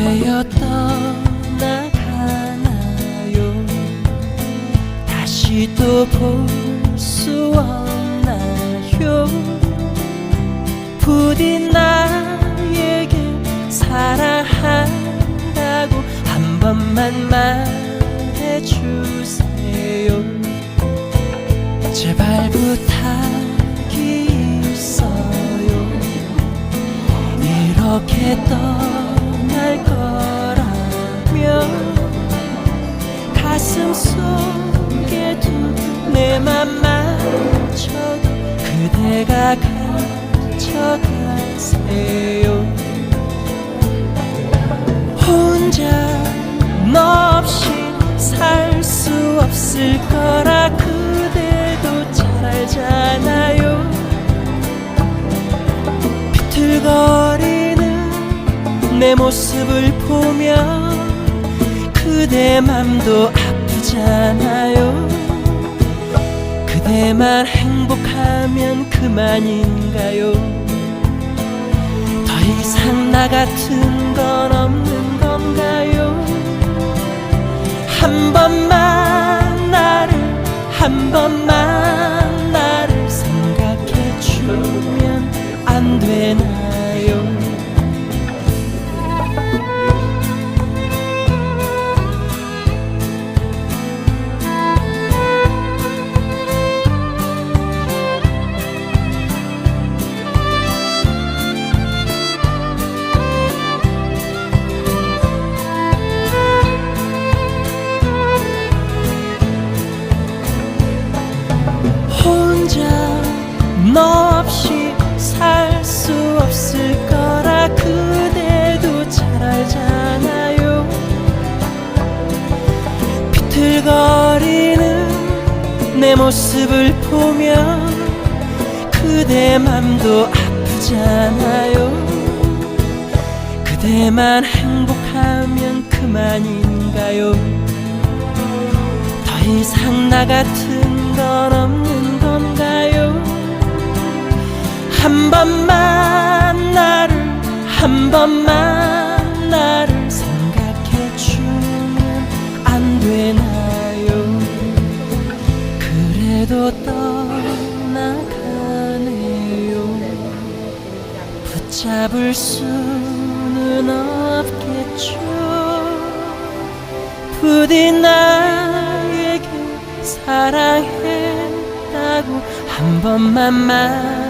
되어 떠나가나요. 다시 또 볼 수 없나요? 부디 나에게 사랑한다고 한 번만 말해주세요. 제발 부탁이 있어요. 이렇게 떠 날 거라면 가슴 속에 두내맘 맞춰도 그대가 가져가세요. 혼자 너 없이 살 수 없을 거라 내 모습을 보면 그대 맘도 아프잖아요. 그대만 행복하면 그만인가요? 더 이상 나 같은 너 없이 살 수 없을 거라 그대도 잘 알잖아요. 비틀거리는 내 모습을 보면 그대 맘도 아프잖아요. 그대만 행복하면 그만인가요? 더 이상 나 같은 건 없는 한 번만 나를 한 번만 나를 생각해 주면 안 되나요? 그래도 떠나가네요 붙잡을 수는 없겠죠 부디 나에게 사랑했다고 한 번만 말